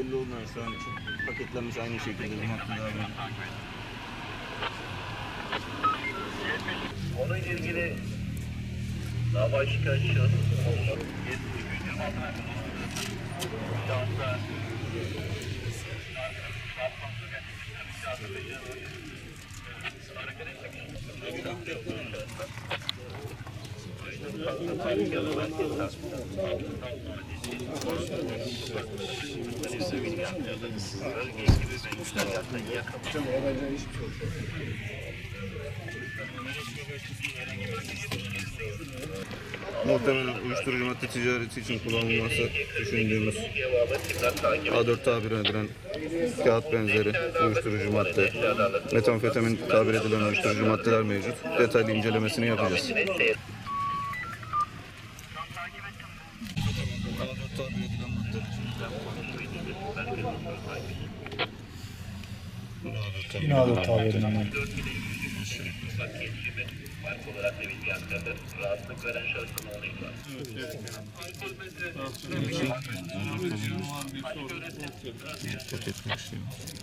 belli olmayan sahan için. Paketlenmiş aynı şekilde bu madde devam Onun ilgili daha başka şey şahıs olmalı. Olsun. Muhtemelen uyuşturucu madde ticareti için kullanılması düşündüğümüz A4 tabir edilen kağıt benzeri uyuşturucu madde, metamfetamin tabir edilen uyuşturucu maddeler mevcut. Detaylı incelemesini yapacağız. Yine A4 tabi edin. Rahatsızlık veren şahsın onu ihbar.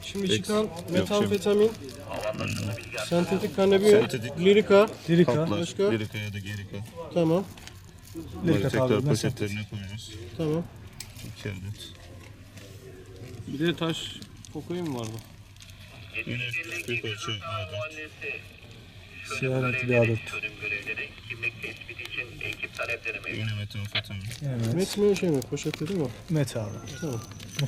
Şimdi çıkan metamfetamin, sentetik kanabiyot, Sentetik. lirika, Lirika. Başka? lirika ya da gerika. tamam, Lirika tekrar poşetlerine koyacağız. tamam. İki adet. Bir de taş kokain vardı. Yine büyük ölçü A4. Siyah renkli bir A4. Bölüm görevleri kimlik tespiti için ekip talepleri mevcut. Yine metamfetamin. Evet. Met mi şey mi? Poşette değil mi? Met abi. Tamam.